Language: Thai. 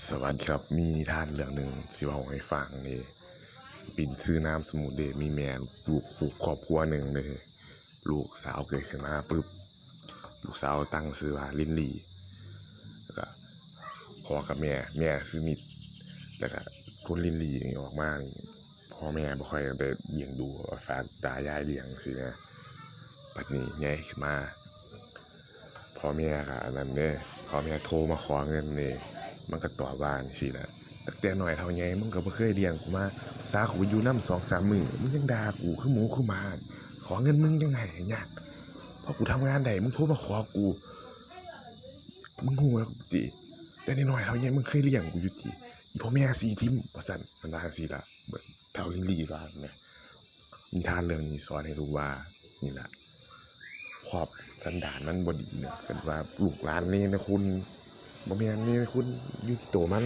สวัสดีครับมีนิทานเรื่องหนึ่งสิเว่าให้ฟังนี่ปินซื้อน้ำสมุทรเดมีแม่ลูกคู่ครอบครัวหนึ่งเลยลูกสาวเกิดขึ้นมาปุ๊บลูกสาวตั้งชื่อว่าลินลี่แล้วก็พ่อกับแม่แม่ซื้อมิดแล้วก็คุณลินลี่นี่ออกมานี่พ่อแม่บ่ค่อยได้เลี้ยงดูฝากตายายเลี้ยงสินะปัดนี้ใหญ่ขึ้นมาพ่อแม่ก็อันนั้นเด้พ่อแม่โทรมาขอเงินนี่ มันก็ตอบว่าจังซี่แหละตั้งแต่น้อยเท่าใหญ่มึงก็บ่เคยเลี้ยงกูมาซากูอยู่นำ2-3มื้อมึงยังด่ากูคือหมูคือหมา ขอเงินมึงยังไงยากพอกูทำงานได้มึงโทรมาขอกูมึงฮู้แล้วติแต่น้อยเท่าใหญ่มึงเคยเลี้ยงกูอยู่ติอีพ่อแม่สิทิมว่าซั่นมันว่าจังซี่ล่ะเบิดเท่าลิลลี่ว่าแม่ยนิทานเรื่องนี้สอนให้รู้ว่านี่แหละความสันดานมันบดีเนาะกันว่าลูกหลานนี่นะคุณ บ่แม่นนี่คุณอยู่ที่ตัวมัน